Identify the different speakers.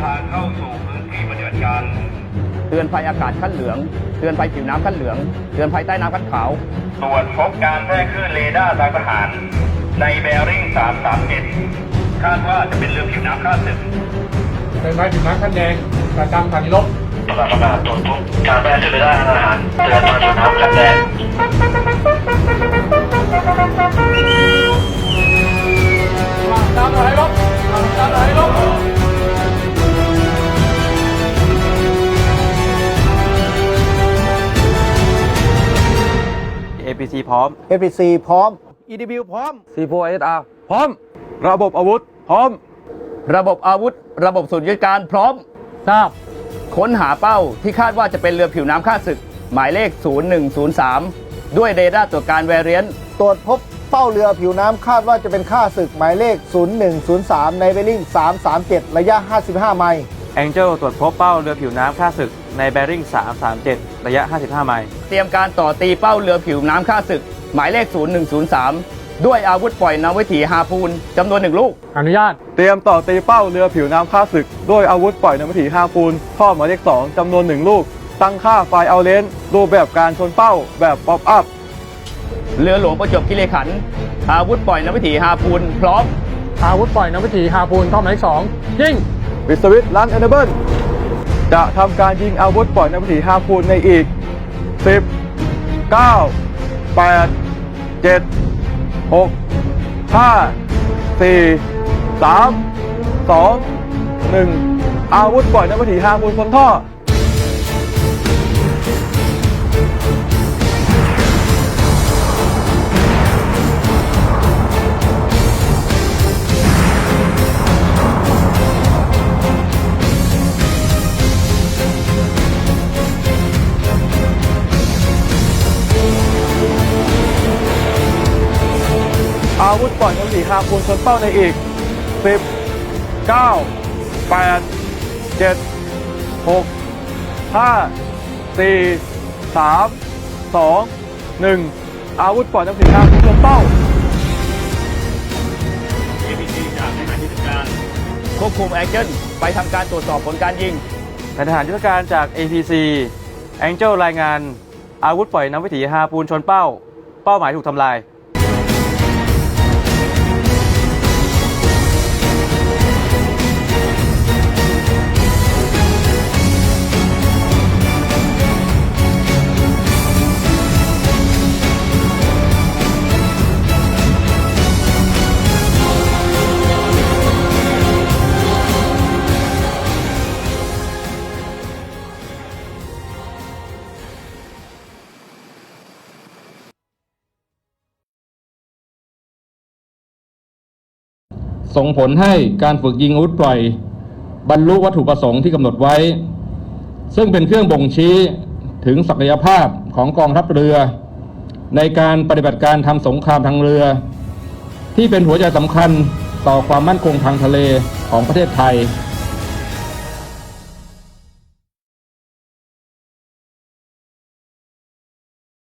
Speaker 1: ทางเข้าสู่พื้นที่ปฏิบัติการ
Speaker 2: เตือนภัยอากาศขั้นเหลือง เตือนภัยผิวน้ำขั้นเหลือง เตือนภัยใต้น้ำขั้นขาว
Speaker 1: ตรวจพบการแพร่คลื่นเรดาร์ทางทหาร ในแบริ่ง 331 คาดว่าจะเป็นเรือผิวน้ำข้าศึก
Speaker 3: เป็นไม้ผิวน้ำขั้นแดงประจำสถานีรบ
Speaker 1: สำหรับประกาศตรวจพบการแพร่คลื่นเรดาร์ทางทหาร เตือนมาผิวน้ำกันแดง
Speaker 4: พร้อม
Speaker 5: APC พร้อม
Speaker 2: EDW พร้อม
Speaker 4: C4SR พร้อม ระบบอาวุธ พร้อม
Speaker 2: ระบบอาวุธ ระบบสุญญการพร้อม
Speaker 3: ทราบ
Speaker 2: ค้นหาเป้าที่คาดว่าจะเป็นเรือผิวน้ำข้าศึก หมายเลข 0103 ด้วยเรดาร์ตรวจการแวรเรียน
Speaker 5: ตรวจพบเป้าเรือผิวน้ำคาดว่าจะเป็นค่าศึกหมายเลข 0103 ในเบลลิง337 ระยะ 55 ไมล์
Speaker 4: Angel ตรวจพบเป้าเรือผิวน้ำค่าศึก ใน Bearing 337 ระยะ 55 ไมล์
Speaker 2: เตรียมการต่อตีเป้าเรือผิวน้ำข้าศึก หมายเลข 0103 ด้วยอาวุธปล่อยน้ำวิถีฮาพูนจำนวนหนึ่งลูก
Speaker 3: อนุญาต
Speaker 6: เตรียมต่อตีเป้าเรือผิวน้ำค่าศึก ด้วยอาวุธปล่อยน้ำวิถี5คูณข้อหมายเลข 2จำนวน1ลูก ตั้งค่าไฟเอาเลนรูปแบบการชนเป้าแบบป๊อปอัพ
Speaker 2: เรือหลวงประจวบคีรีขันธ์อาวุธปล่อยน้ำวิถีฮาพูนพร้อม
Speaker 3: อาวุธปล่อยน้ำวิถีฮาปูนเข้าหมายเลขสองยิง
Speaker 6: วิสวิตลันเอเนเบิล จะทำการยิงอาวุธปล่อยน้ำวิถี5คูณในอีก 10 9 8 7 6 5 4 3 2 1 อาวุธปล่อยน้ำวิถี5คูณพ้นท่อ วุธปล่อยน้ำสีฮาคูณชนเป้าในอีก 10 9 8 7 6 5 4 3 2 1 อาวุธปล่อยน้ำสีฮาคูณชนเป้า
Speaker 1: APC จากในหารยุทธการ
Speaker 2: ควบคุมแอคชั่นไปทำการตรวจสอบผลการยิง
Speaker 4: ในทหารยุทธการจาก APC Angel รายงาน อาวุธปล่อยน้ำวิถีฮาปูนชนเป้า เป้าหมายถูกทำลาย
Speaker 7: ส่งผลให้การฝึกยิงอาวุธปล่อย บรรลุวัตถุประสงค์ที่กำหนดไว้ ซึ่งเป็นเครื่องบ่งชี้ถึงศักยภาพของกองทัพเรือ ในการปฏิบัติการทำสงครามทางเรือ ที่เป็นหัวใจสำคัญต่อความมั่นคงทางทะเลของประเทศไทย